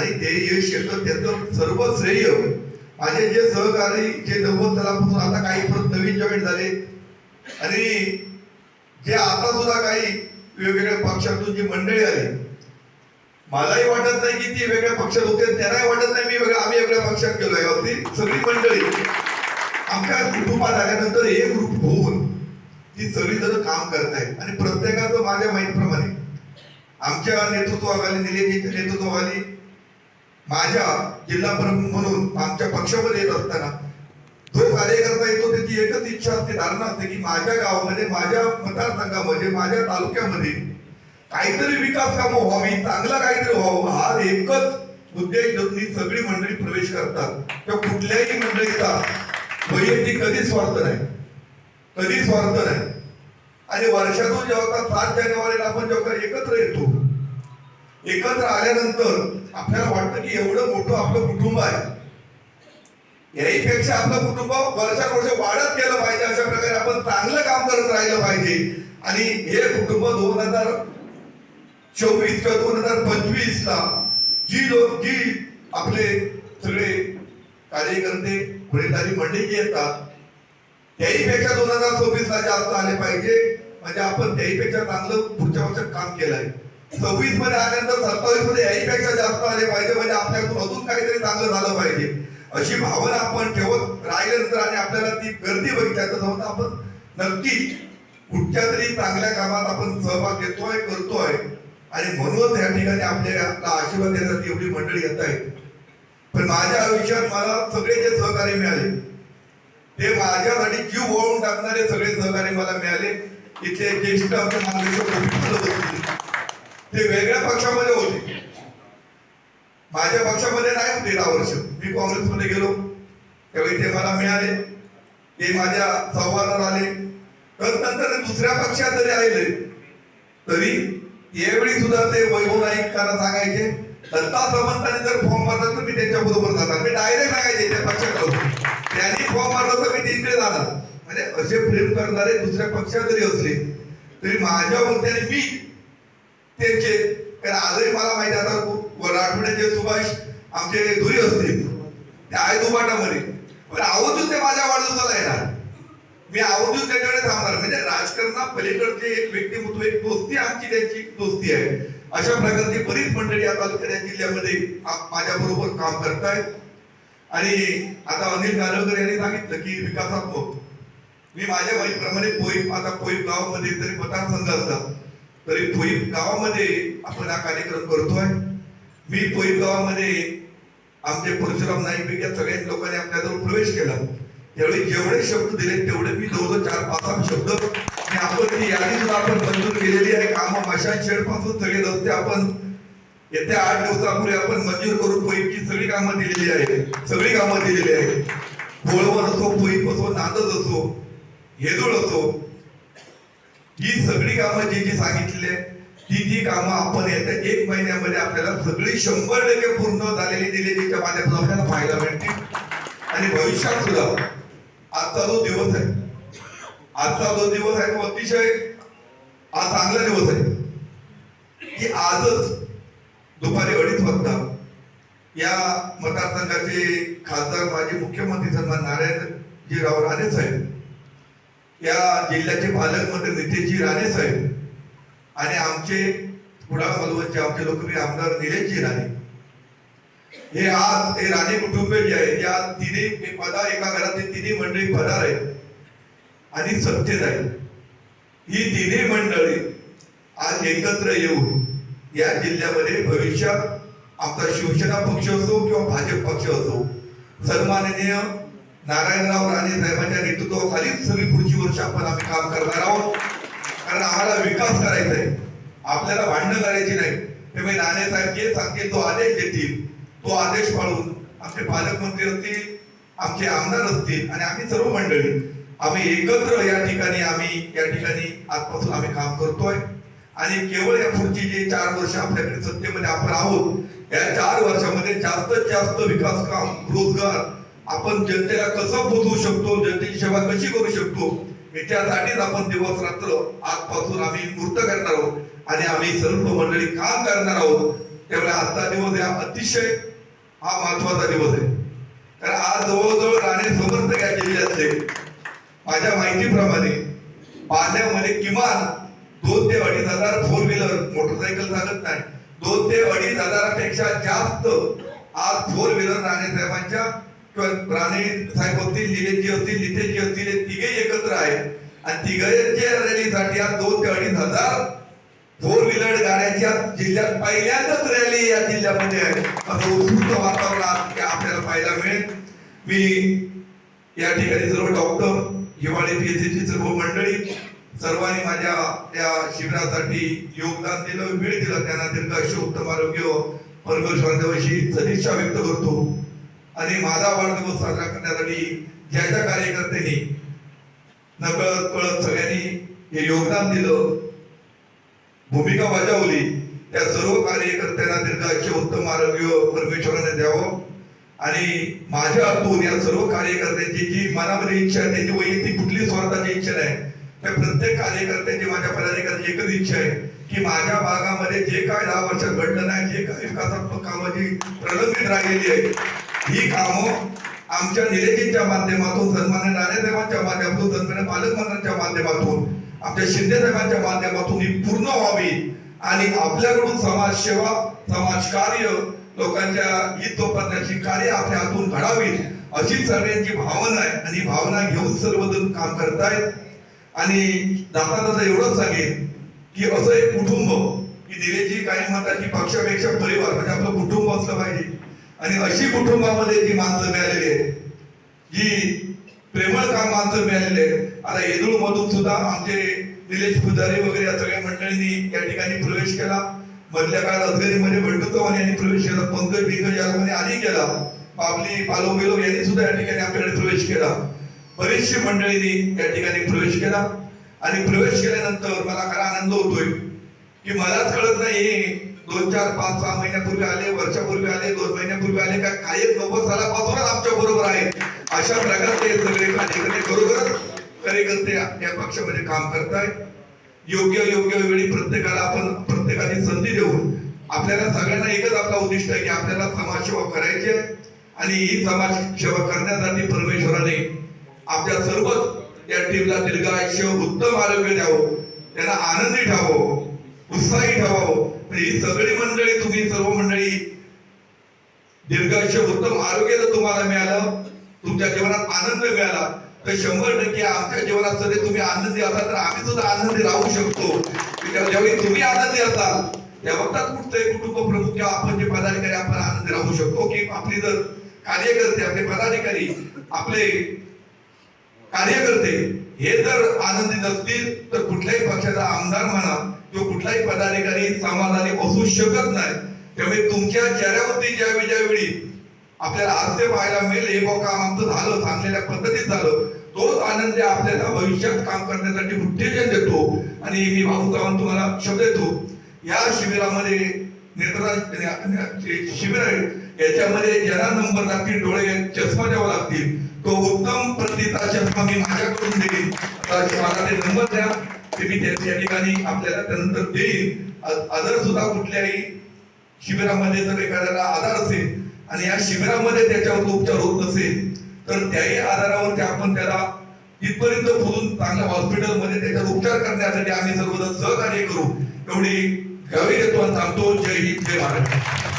आणि ते यश येतं त्याचं सर्व श्रेय माझे जे सहकारी जे नव्वद सालापासून आता काही परत नवीन जॉईन झाले आणि जे आता सुद्धा काही वेगवेगळ्या पक्षातून जी मंडळी आली मलाही वाटत नाही की ती वेगळ्या पक्षात होते त्यांनाही वाटत नाही मी वेगळ्या आम्ही वेगळ्या पक्षात गेलोय अगदी सगळी मंडळी आमच्या कुटुंबात आल्यानंतर एक ग्रुप होऊन ती सगळी जण काम करतायत आणि प्रत्येकाचं माझ्या माहितीप्रमाणे आमच्या नेतृत्वाखाली निलेजीच्या नेतृत्वाखाली माझ्या जिल्हा प्रमुख म्हणून आमच्या पक्षामध्ये येत असताना जो कार्यकर्ता येतो त्याची एकच इच्छा असते धारणा असते की माझ्या गावामध्ये माझ्या मतदारसंघामध्ये माझ्या तालुक्यामध्ये काहीतरी विकास कामं व्हावी चांगला काहीतरी व्हावं हा एकच उद्देश घेऊन सगळी मंडळी प्रवेश करतात. किंवा कुठल्याही मंडळीचा वैयक्तिक कधीच स्वार्थ नाही. कधी स्वार्थ नाही. आणि वर्षातून जेव्हा सात जानेवारीला आपण जेव्हा एकत्र येतो एकत्र आल्यानंतर आपल्याला वाटतं की एवढं मोठं आपलं कुटुंब आहे. याहीपेक्षा आपलं कुटुंब वर्षानुवर्ष वाढत गेलं पाहिजे अशा प्रकारे आपण चांगलं काम करत राहिलं पाहिजे. आणि हे कुटुंब दोन हजार चोवीस किंवा दोन हजार पंचवीस ला जी लोक जी आपले सगळे कार्यकर्ते पुढेदारी मंडळी येतात त्याहीपेक्षा दोन हजार चोवीस ला जास्त आले पाहिजे. म्हणजे आपण त्याहीपेक्षा चांगलं पुढच्या वर्षात काम केलंय. सव्वीसमध्ये आल्यानंतर सत्तावीसमध्ये याहीपेक्षा जास्त आले पाहिजे. म्हणजे आपल्याकडून अजून काहीतरी चांगलं झालं पाहिजे. अशी भावना आपण ठेवत राहिल्यानंतर आणि आपल्याला ती गर्दी बघितल्याचं समजा आपण नक्की कुठच्या तरी चांगल्या कामात आपण सहभाग घेतोय करतोय. आणि म्हणूनच या ठिकाणी आपल्याला आशीर्वाद देण्यासाठी एवढी मंडळी येत आहे पण माझ्या आयुष्यात मला सगळे जे सहकार्य मिळाले ते माझ्यासाठी जीव ओळून टाकणारे सगळे सहकार्य मला मिळाले. इथले ज्येष्ठ आमचे मार्गदर्शक ते वेगळ्या पक्षामध्ये होते. माझ्या पक्षामध्ये नाही होते दहा वर्ष. मी काँग्रेसमध्ये गेलो. त्यावेळी ते मला मिळाले. ते माझ्या संवादात आले. तर नंतर दुसऱ्या पक्षात जरी आले तरी यावेळी सुद्धा ते वैभव नाईकांना सांगायचे दत्ता सामंतांनी जर फॉर्म भरला तर मी त्यांच्या बरोबर जाणार. मी डायरेक्ट सांगायचे त्या पक्षात त्यांनी फॉर्म भरला तर मी तिकडे जाणार. म्हणजे असे प्रेम करणारे दुसऱ्या पक्षात जरी असले तरी माझ्या मत्याने मी त्यांचे. कारण आजही मला माहिती आता आठवड्याचे सुभाष आमचे धुरी असतील ते आहे दुपाटामध्ये. पण आवर्जून ते माझ्या वाढदिवसाला येणार. मी आवर्जून त्याच्याकडे थांबणार. म्हणजे राजकारणा पलीकडचे एक व्यक्तिमत्व एक दोस्ती आमची त्यांची दोस्ती आहे. अशा प्रकारची बरीच मंडळी या तालुक्याच्या जिल्ह्यामध्ये माझ्या बरोबर काम करतायत. आणि आता अनिल गालवकर यांनी सांगितलं की विकासात्मक. मी माझ्या माहितीप्रमाणे पोईप आता पोईप गावामध्ये तरी मतदारसंघ असतात. तरी पोईप गावामध्ये आपण हा कार्यक्रम करतोय. मी पोईप गावामध्ये आमचे परशुराम नाईक या सगळ्या लोकांनी आपल्याजवळ प्रवेश केला. त्यावेळी जेवढे शब्द दिले तेवढे मी जवळजवळ चार पाच सहा शब्द आणि आपण ती यादी सुद्धा आपण मंजूर केलेली आहे. कामं मशान शेडपासून सगळे रस्ते आपण येत्या आठ दिवसापूर्वी आपण मंजूर करून पोईपची सगळी कामं दिलेली आहे सगळी कामं दिलेली आहे गोळवत असो पोईप असो नांदच असो हेदूळ असो ही सगळी कामं जी जी सांगितली आहे, ती ती कामं आपण येत्या एक महिन्यामध्ये आपल्याला सगळी शंभर टक्के पूर्ण झालेली दिलेलीच्या माध्यमातून आपल्याला पाहायला मिळतील. आणि भविष्यात सुद्धा. आजचा जो दिवस आहे आजचा जो दिवस आहे तो अतिशय हा चांगला दिवस आहे. की आजच दुपारी अडीच वाजता या मतदारसंघाचे खासदार माजी मुख्यमंत्री सन्मान नारायणजीराव राणे साहेब या जिल्ह्याचे पालकमंत्री नितेशजी राणे साहेब आणि आमचे कुडाळ मलवणचे आमचे लोकप्रिय आमदार निलेशजी राणे. हे आज हे राणे कुटुंब जे आहे. या तिन्ही पदा एका घरातले तिन्ही मंडळी पदार आहेत आणि सत्तेत आहेत. ही तिन्ही मंडळी आज एकत्र येऊन या जिल्ह्यामध्ये भविष्यात आमचा शिवसेना पक्ष असो किंवा भाजप पक्ष असो सन्माननीय नारायणराव राणे साहेबांच्या नेतृत्वाखालीच सगळी पुढची वर्ष आपण आम्ही काम करणार आहोत. कारण आम्हाला विकास करायचा आहे. आपल्याला भांडणं करायची नाही. त्यामुळे राणे साहेब जे सांगतील तो आदेश देतील. तो आदेश पाळून आमचे पालकमंत्री असतील आमचे आमदार असतील आणि आम्ही सर्व मंडळी आम्ही एकत्र या ठिकाणी आम्ही या ठिकाणी आजपासून आम्ही काम करतोय. आणि केवळ या पुढची जे चार वर्ष आपल्याकडे सत्तेमध्ये आपण आहोत या चार वर्षामध्ये जास्तीत जास्त विकास काम रोजगार आपण जनतेला कसं पोचवू शकतो? जनतेची सेवा कशी करू शकतो? याच्यासाठीच आपण दिवस रात्र आजपासून आम्ही मूर्त करणार आहोत आणि आम्ही सर्व मंडळी काम करणार आहोत. त्यामुळे आजचा दिवस हा अतिशय हा महत्त्वाचा दिवस आहे. कारण आज जवळजवळ राणे समर्थ घ्यायचे असते. माझ्या माहितीप्रमाणे पाण्यामध्ये किमान दोन ते अडीच हजार फोर व्हीलर मोटरसायकल चालत नाही. दोन ते अडीच हजारापेक्षा जास्त आज फोर व्हीलर राणे साहेबांच्या राणे साहेब होतील निलेशजी असतील नितेशजी असतील हे तिघे एकत्र आहेत. आणि तिघांच्या रॅलीसाठी आज दोन ते अडीच हजार फोर व्हीलर गाड्याच्या जिल्ह्यात पहिल्यांदाच रॅली या जिल्ह्यामध्ये आहे. असं उत्स्फूर्त वातावरण आज आपल्याला पाहायला मिळेल. मी या ठिकाणी सर्व डॉक्टर हिवाळी पी एस पीएचसीची सर्व मंडळी सर्वांनी माझ्या या शिबिरासाठी योगदान दिलं वेळ दिला. त्यांना दीर्घायुष्य उत्तम आरोग्य परमेश्वर देवाशी सदिच्छा व्यक्त करतो. आणि माझा वाढदिवस साजरा करण्यासाठी ज्या ज्या कार्यकर्त्यांनी नकळत कळत सगळ्यांनी हे योगदान दिलं भूमिका बजावली त्या सर्व कार्यकर्त्यांना दीर्घाचे उत्तम आरोग्य परमेश्वराने द्यावं. आणि माझ्या हातून या सर्व कार्यकर्त्यांची जी मनामध्ये इच्छा आहे त्यांची वैयक्तिक कुठली स्वार्थाची इच्छा नाही त्या प्रत्येक कार्यकर्त्यांची माझ्या पदाधिकाऱ्यांची एकच इच्छा आहे की माझ्या भागामध्ये जे काय दहा वर्षात घडलं नाही जे काही विकासात्मक कामाची प्रलंबित राहिलेली आहे ही कामं आमच्या निलेजींच्या माध्यमातून सन्मान्य नाणेसाहेबांच्या माध्यमातून सन्मान्य पालकमंत्र्यांच्या माध्यमातून आमच्या शिंदे साहेबांच्या माध्यमातून ही पूर्ण व्हावी आणि आपल्याकडून समाजसेवा समाजकार्य लोकांच्या हित जोपासण्याची कार्य आपल्या हातून घडावीत अशी सगळ्यांची भावना आहे. आणि भावना घेऊन सर्वजण काम करतायत. आणि दादा दादा एवढंच सांगेन की असं एक कुटुंब की दिलेजी काही म्हणतात की पक्षापेक्षा परिवार म्हणजे आपलं कुटुंब असलं पाहिजे. आणि अशी कुटुंबामध्ये जी माणसं मिळालेली आहेत जी प्रेमळ काम माणसं मिळालेले आहेत आता येदूळ मधून सुद्धा आमचे निलेश पुजारी वगैरे या सगळ्या मंडळींनी या ठिकाणी प्रवेश केला. मधल्या काळात अजगरीमध्ये बंडू चव्हाण यांनी प्रवेश केला पंकज बिंकज यादवांनी आधी केला पाबली पालो बिलो यांनी सुद्धा या ठिकाणी आपल्याकडे प्रवेश केला. बरीचशी मंडळींनी या ठिकाणी प्रवेश केला. आणि प्रवेश केल्यानंतर मला खरा आनंद होतोय की मलाच कळत नाही दोन चार पाच सहा महिन्यापूर्वी आले वर्षापूर्वी आले दोन महिन्यापूर्वी आले का काही नव्वद सालापासूनच आमच्या बरोबर आहे. अशा प्रकारचे सगळे कार्यकर्ते बरोबरच कार्यकर्ते या पक्षामध्ये काम करतायत योग्य योग्य वेळी प्रत्येकाला आपण प्रत्येकाने संधी देऊन आपल्याला सगळ्यांना एकच आपला उद्दिष्ट आहे की आपल्याला समाजसेवा करायची आहे. आणि ही समाजसेवा करण्यासाठी परमेश्वराने आपल्या सर्वच या टीमला दीर्घायुष्य उत्तम आरोग्य द्यावं. त्यांना आनंदी ठेवावं उत्साही ठेवावं. म्हणजे ही सगळी मंडळी तुम्ही सर्व मंडळी दीर्घायुष्य उत्तम आरोग्य जर तुम्हाला मिळालं तुमच्या जीवनात आनंद मिळाला तर शंभर टक्के आमच्या जीवनात जर तुम्ही आनंदी असाल तर आम्ही सुद्धा आनंदी राहू शकतो. ज्यावेळी तुम्ही आनंदी असाल त्या वक्तात कुठचंही कुटुंब प्रमुख किंवा आपण जे पदाधिकारी आपण आनंदी राहू शकतो. की आपली जर कार्यकर्ते आपले पदाधिकारी आपले कार्यकर्ते हे जर आनंदी नसतील तर कुठल्या पक्षाचा आमदार म्हणा किंवा कुठलाही पदाधिकारी समाधानी बसू शकत नाही. त्यामुळे तुमच्या चेहऱ्यावरती ज्यावेळी ज्यावेळी आपल्याला आरसे पाहायला मिळेल हे बघ काम आमचं झालं चांगलेल्या पद्धतीत झालं तोच आनंद आपल्याला भविष्यात काम करण्यासाठी उत्तेजन देतो. आणि मी भाऊ चव्हाण तुम्हाला शब्द देतो या शिबिरामध्ये शिबिर आहे याच्यामध्ये ज्यांना नंबर लागतील डोळे चष्मा द्यावा लागतील तो उत्तम प्रतीचा चष्मा मी माझ्याकडून देईन. मला ते नंबर द्या. ते मी त्या ठिकाणी आपल्याला त्यानंतर देईन अदर सुद्धा कुठल्याही शिबिरामध्ये जर एखाद्याला आधार असेल आणि या शिबिरामध्ये त्याच्यावर उपचार होत नसेल तर त्याही आधारावरती आपण त्याला तिथपर्यंत पोहोचून चांगल्या हॉस्पिटलमध्ये त्याच्यावर उपचार करण्यासाठी आम्ही सर्वजण सहकार्य करू. एवढी गावी देतो आणि सांगतो जय हिंद जय महाराष्ट्र